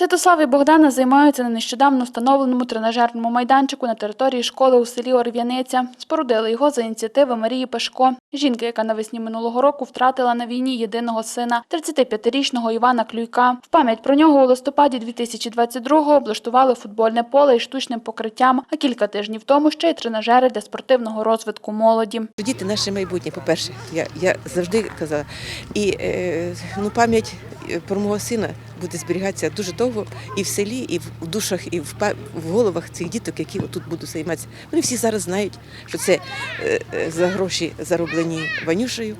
Святослав і Богдана займаються на нещодавно встановленому тренажерному майданчику на території школи у селі Орв'яниця. Спорудили його за ініціативи Марії Пешко, жінки, яка навесні минулого року втратила на війні єдиного сина, 35-річного Івана Клюйка. В пам'ять про нього у листопаді 2022-го облаштували футбольне поле із штучним покриттям, а кілька тижнів тому ще й тренажери для спортивного розвитку молоді. Діти наше майбутнє, по-перше, я, я завжди казала. І е, ну, пам'ять е, про мого сина буде зберігатися дуже довго і в селі, і в душах, і в, в головах цих діток, які тут будуть займатися. Вони всі зараз знають, що це е, е, за гроші зароблені Ванюшею.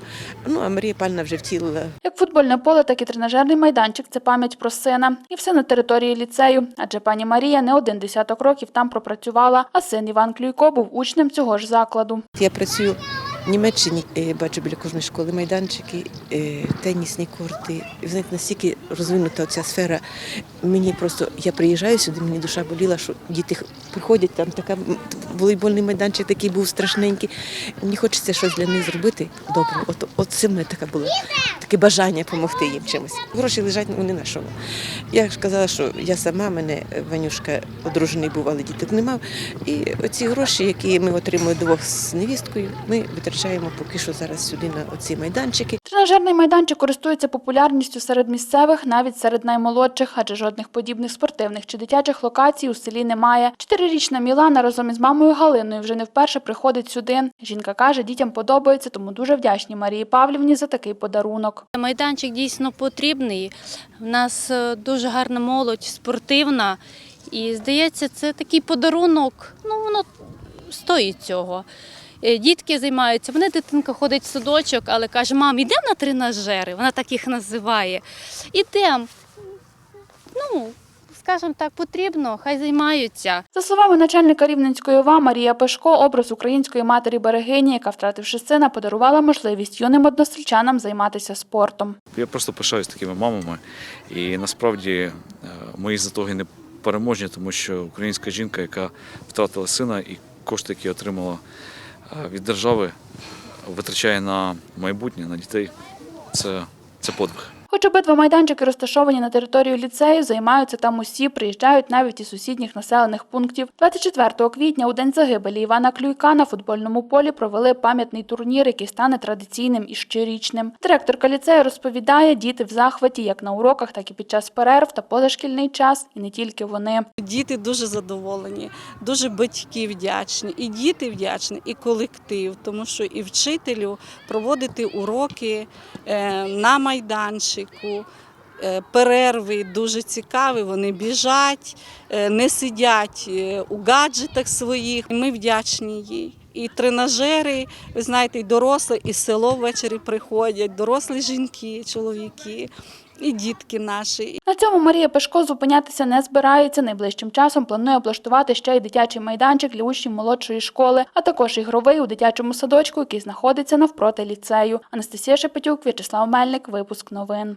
Ну, а Марія Пальна вже втілила Як футбольне поле, так і тренажерний майданчик це пам'ять про сина. І все на території ліцею. Адже пані Марія не один десяток років там пропрацювала, а син Іван Клюйко був учнем цього ж закладу. Я працюю в Німеччині, е, бачу біля кожної школи майданчики, е, тенісні корти. І знаєте, настільки розвинута ця сфера. Мені просто я приїжджаю сюди, мені душа боліла, що діти приходять, там така волейбольний майданчик такий був страшненький. Мені хочеться щось для них зробити добре. От, от це в мене така була таке бажання допомогти їм чимось. Гроші лежать не на що. Я ж казала, що я сама, мене Ванюшка одружений був, але діток не мав. І оці гроші, які ми отримуємо двох з невісткою, ми витрачаємо поки що зараз сюди на оці майданчики. Тренажерний майданчик користується популярністю серед місцевих, навіть серед наймолодших, адже жодних подібних спортивних чи дитячих локацій у селі немає. Чотирирічна Мілана разом із мамою Галиною вже не вперше приходить сюди. Жінка каже, дітям подобається, тому дуже вдячні Марії Павлівні за такий подарунок. Майданчик дійсно потрібний. У нас е, дуже гарна молодь, спортивна. І здається, це такий подарунок. Ну, воно стоїть цього. Е, Дітки займаються. Вони дитинка ходить в садочок, але каже: мам, йдемо на тренажери. Вона так їх називає. Ідемо. Ну, скажімо так, потрібно, хай займаються. За словами начальника Рівненської ОВА Марія Пешко, образ української матері берегині, яка, втративши сина, подарувала можливість юним односельчанам займатися спортом. Я просто пишаюсь такими мамами. І насправді е, мої затоги не переможні, тому що українська жінка, яка втратила сина і кошти, які отримала від держави, витрачає на майбутнє, на дітей. Це, це подвиг. Хоч обидва майданчики розташовані на території ліцею, займаються там усі, приїжджають навіть із сусідніх населених пунктів. 24 квітня, у день загибелі Івана Клюйка, на футбольному полі провели пам'ятний турнір, який стане традиційним і щорічним. Директорка ліцею розповідає, діти в захваті як на уроках, так і під час перерв та позашкільний час, і не тільки вони. Діти дуже задоволені, дуже батьки вдячні, і діти вдячні, і колектив, тому що і вчителю проводити уроки е, на майданчику. Е, Перерви дуже цікаві, вони біжать, е, не сидять е, у гаджетах своїх. Ми вдячні їй. І тренажери, ви знаєте, і дорослі, і село ввечері приходять, дорослі жінки, чоловіки, і дітки наші. На цьому Марія Пешко зупинятися не збирається. Найближчим часом планує облаштувати ще й дитячий майданчик для учнів молодшої школи, а також ігровий у дитячому садочку, який знаходиться навпроти ліцею. Анастасія Шепетюк, В'ячеслав Мельник, випуск новин.